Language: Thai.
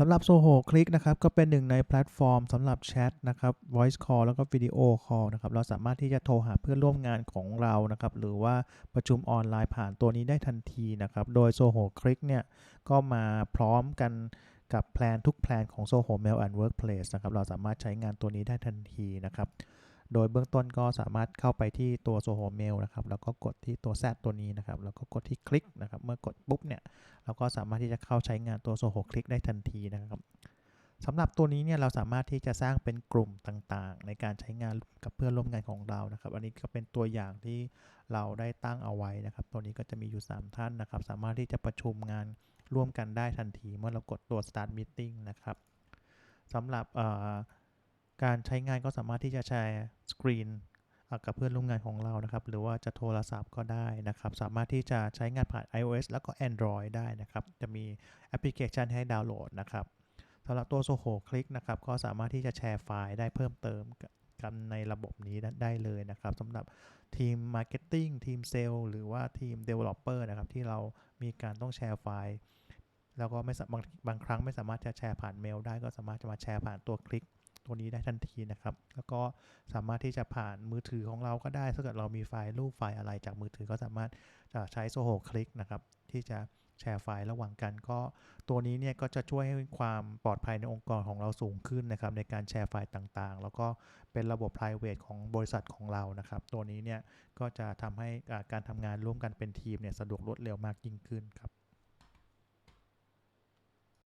สำหรับ Soho Click นะครับก็เป็นหนึ่งในแพลตฟอร์มสำหรับแชทนะครับ Voice Call แล้วก็ Video Call นะครับเราสามารถที่จะโทรหาเพื่อนร่วมงานของเรานะครับหรือว่าประชุมออนไลน์ผ่านตัวนี้ได้ทันทีนะครับโดย Soho Click เนี่ยก็มาพร้อมกันกับแพลนทุกแพลนของ Soho Mail and Workplace นะครับเราสามารถใช้งานตัวนี้ได้ทันทีนะครับ โดยเบื้องต้นก็สามารถเข้าไปที่ตัว Soho Mail นะครับ แล้วก็กดที่ตัว Z ตัวนี้นะครับ แล้วก็กดที่คลิกนะครับ เมื่อกดปุ๊บเนี่ย เราก็สามารถที่จะเข้าใช้งานตัว Soho Click ได้ทันทีนะครับสำหรับตัวนี้เนี่ยเราสามารถที่จะสร้างเป็นกลุ่มต่างๆ ในการใช้งานกับเพื่อนร่วมงานของเรานะครับ อันนี้ก็เป็นตัวอย่างที่เราได้ตั้งเอาไว้นะครับ ตัวนี้ก็จะมีอยู่ 3 ท่านนะครับ สามารถที่จะประชุมงานร่วมกันได้ทันที เมื่อเรากดตัว start meeting นะครับสำหรับ การใช้งานก็สามารถที่จะแชร์สกรีนกับเพื่อนร่วมงานของเรานะครับ หรือว่าจะโทรศัพท์ก็ได้นะครับ สามารถที่จะใช้งานผ่าน iOS แล้วก็ Android ได้นะครับ จะมีแอปพลิเคชันให้ดาวน์โหลดนะครับสำหรับตัว Soho Click นะครับ ก็สามารถที่จะแชร์ไฟล์ได้เพิ่มเติมกันในระบบนี้ได้เลยนะครับสำหรับทีม Marketing ทีมเซลล์หรือว่าทีม Developer นะครับ ที่เรามีการต้องแชร์ไฟล์ แล้วก็ไม่บางบางครั้งไม่สามารถจะแชร์ผ่านเมลได้ก็สามารถจะมาแชร์ผ่านตัวคลิก ตัวนี้ได้ทันทีนะครับ แล้วก็สามารถที่จะผ่านมือถือของเราก็ได้ถ้าเกิดเรามีไฟล์รูปไฟล์อะไรจากมือถือก็สามารถจะใช้ Soho Click นะครับ ที่จะแชร์ไฟล์ระหว่างกันก็ ตัวนี้เนี่ยก็จะช่วยให้ความปลอดภัยในองค์กรของเราสูงขึ้นนะครับ ในการแชร์ไฟล์ต่างๆ แล้วก็เป็นระบบ private ของบริษัทของเรานะครับ ตัวนี้เนี่ยก็จะทำให้การทำงานร่วมกันเป็นทีมเนี่ยสะดวกรวดเร็วมากยิ่งขึ้นครับ